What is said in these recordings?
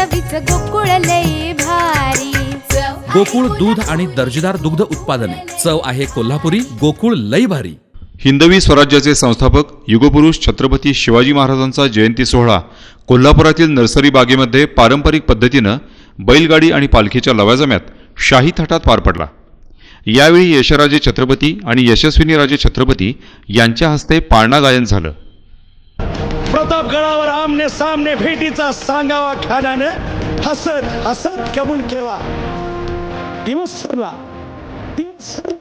चवीच गोकुळ लई भारी. गोकुळ दूध आणि दर्जेदार दुग्ध उत्पादने. चव आहे कोल्हापुरी गोकुळ लई भारी. हिंदवी स्वराज्याचे संस्थापक युगपुरुष छत्रपती शिवाजी महाराजांचा जयंती सोहळा कोल्हापुरातील नर्सरी बागेमध्ये पारंपरिक पद्धतीनं बैलगाडी आणि पालखीच्या लवाजम्यात शाही थाटात पार पडला. यावेळी यशराजे छत्रपती आणि यशस्विनी राजे छत्रपती यांच्या हस्ते पाळणा गायन झालं. प्रतापगडावर आमने सामने भेटीचा सांगावा खाण्यानं हसत हसत कबूल केला दिवस सरला दिवस सरला.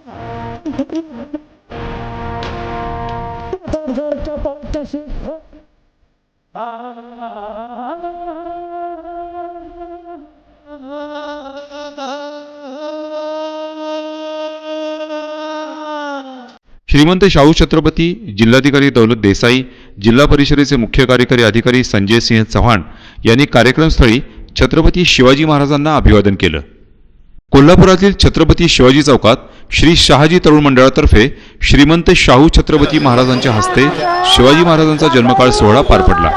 श्रीमंत शाहू छत्रपती जिल्हाधिकारी दौलत देसाई जिल्हा परिषदेचे मुख्य कार्यकारी अधिकारी संजय सिंह चव्हाण यांनी कार्यक्रमस्थळी छत्रपती शिवाजी महाराजांना अभिवादन केलं. कोल्हापुरातील छत्रपती शिवाजी चौकात श्री शहाजी तरुण मंडळातर्फे श्रीमंत शाहू छत्रपती महाराजांच्या हस्ते शिवाजी महाराजांचा जन्मकाळ सोहळा पार पडला.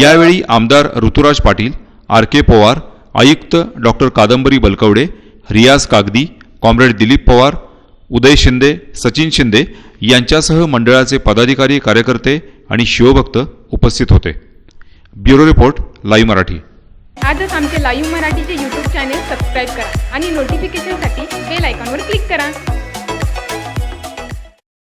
यावेळी आमदार ऋतुराज पाटील आर के पवार आयुक्त डॉक्टर कादंबरी बलकवडे रियाज कागदी कॉम्रेड दिलीप पवार उदय शिंदे सचिन शिंदे यांच्यासह मंडळाचे पदाधिकारी कार्यकर्ते आणि शिवभक्त उपस्थित होते. Bureau report live Marathi. आजच आमचे लाईव्ह मराठीचे यूट्यूब चॅनेल सबस्क्राईब करा आणि नोटिफिकेशनसाठी बेल आयकॉनवर क्लिक करा.